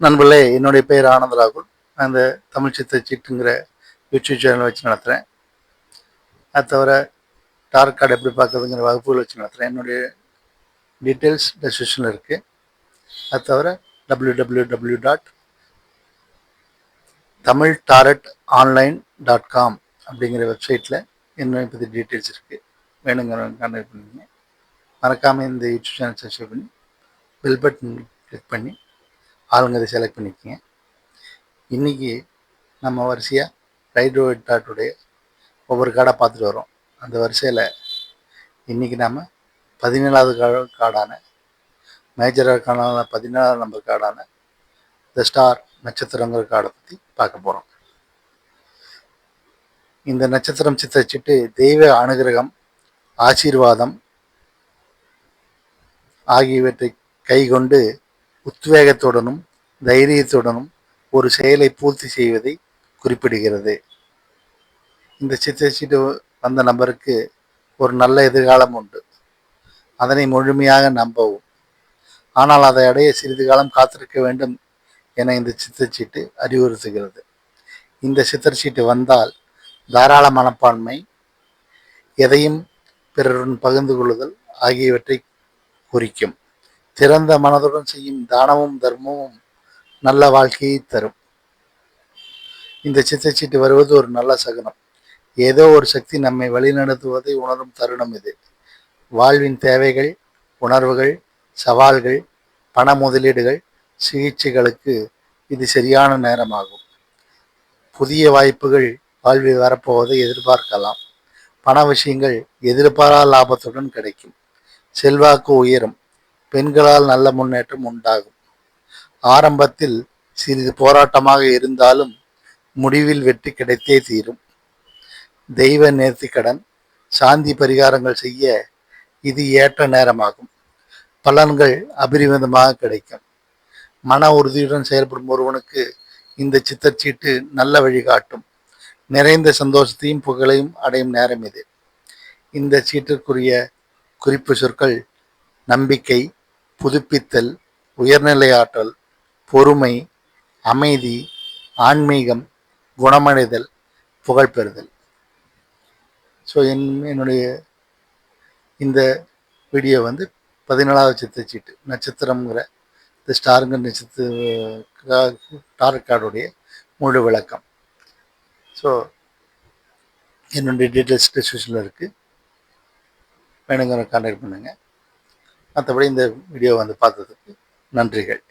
நண்பர்களே என்னுடைய பெயர் ஆனந்த் ராகுல். நான் இந்த தமிழ் சித்த சீட்டுங்கிற யூடியூப் சேனல் வச்சு நடத்துகிறேன் அது தவிர டார்க் கார்டு எப்படி பார்க்குறதுங்கிற வகுப்புகள் வச்சு நடத்துகிறேன் என்னுடைய டீட்டெயில்ஸ் டெஸ்கிரிப்ஷனில் இருக்குது அது தவிர W W W dot Tamil tarot online dot com அப்படிங்கிற வெப்சைட்டில் என்னை பற்றி டீட்டெயில்ஸ் இருக்குது வேணுங்கிற கான்டாக்ட் பண்ணுங்க. மறக்காமல் இந்த யூடியூப் சேனல் சப்ஸ்கிரைப் பண்ணி பெல் பட்டன் கிளிக் பண்ணி ஆளுங்க அதை செலக்ட் பண்ணிக்கோங்க. இன்றைக்கி நம்ம வரிசையாக ரைட் டாட்டுடைய ஒவ்வொரு கார்டாக பார்த்துட்டு வரோம் அந்த வரிசையில் இன்றைக்கி நாம் பதினேழாவது கா கார்டான மேஜராக கார்டான பதினேழாவது நம்பர் கார்டான த ஸ்டார் நட்சத்திரங்கிற கார்டை பற்றி பார்க்க போகிறோம் இந்த நட்சத்திரம் சித்தரிச்சுட்டு தெய்வ அனுகிரகம் ஆசீர்வாதம் ஆகியவற்றை கைகொண்டு உத்வேகத்துடனும் தைரியத்துடனும் ஒரு செயலை பூர்த்தி செய்வதை குறிப்பிடுகிறது. இந்த சித்திரச்சீட்டு வந்த நபருக்கு ஒரு நல்ல எதிர்காலம் உண்டு. அதனை முழுமையாக நம்பவும். ஆனால் அதை அடைய சிறிது காலம் காத்திருக்க வேண்டும் என இந்த சித்தச்சீட்டு அறிவுறுத்துகிறது. இந்த சித்திரச்சீட்டு வந்தால் தாராள மனப்பான்மை எதையும் பிறருடன் பகிர்ந்து கொள்ளுதல் ஆகியவற்றை குறிக்கும். திறந்த மனதுடன் செய்யும் தானமும் தர்மமும் நல்ல வாழ்க்கையை தரும். இந்த சித்தச்சீட்டு வருவது ஒரு நல்ல சகுனம். ஏதோ ஒரு சக்தி நம்மை வழிநடத்துவதை உணரும் தருணம் இது. வாழ்வின் தேவைகள் உணர்வுகள் சவால்கள் பண முதலீடுகள் சிகிச்சைகளுக்கு இது சரியான நேரமாகும். புதிய வாய்ப்புகள் வாழ்வில் வரப்போவதை எதிர்பார்க்கலாம். பண விஷயங்கள் எதிர்பாரா லாபத்துடன் கிடைக்கும். செல்வாக்கு உயரும். பெண்களால் நல்ல முன்னேற்றம் உண்டாகும். ஆரம்பத்தில் சிறிது போராட்டமாக இருந்தாலும் முடிவில் வெற்றி கிடைத்தே தீரும். தெய்வ நேர்த்திக்கடன் சாந்தி பரிகாரங்கள் செய்ய இது ஏற்ற நேரமாகும். பலன்கள் அபரிமிதமாக கிடைக்கும். மன உறுதியுடன் செயல்படும் ஒருவனுக்கு இந்த சித்தச்சீட்டு நல்ல வழிகாட்டும் நிறைந்த சந்தோஷத்தையும் புகழையும் அடையும் நேரம் இது. இந்த சீட்டிற்குரிய குறிப்பு சொற்கள் நம்பிக்கை புதுப்பித்தல் உயர்நிலை ஆற்றல் பொறுமை அமைதி ஆன்மீகம் குணமடைதல் புகழ் பெறுதல் ஸோ என் என்னுடைய இந்த வீடியோ வந்து பதினேழாவது சித்தச்சீட்டு நட்சத்திரங்கிற இந்த ஸ்டாருங்க நட்சத்திர டார்க் கார்டுடைய முழு விளக்கம். ஸோ என்னுடைய டீட்டெயில்ஸ் டிஸ்கிரிப்ஷனில் இருக்குது வேணுங்கிற கான்டாக்ட் பண்ணுங்கள் மற்றபடி இந்த வீடியோ வந்து பார்த்ததுக்கு நன்றிகள்.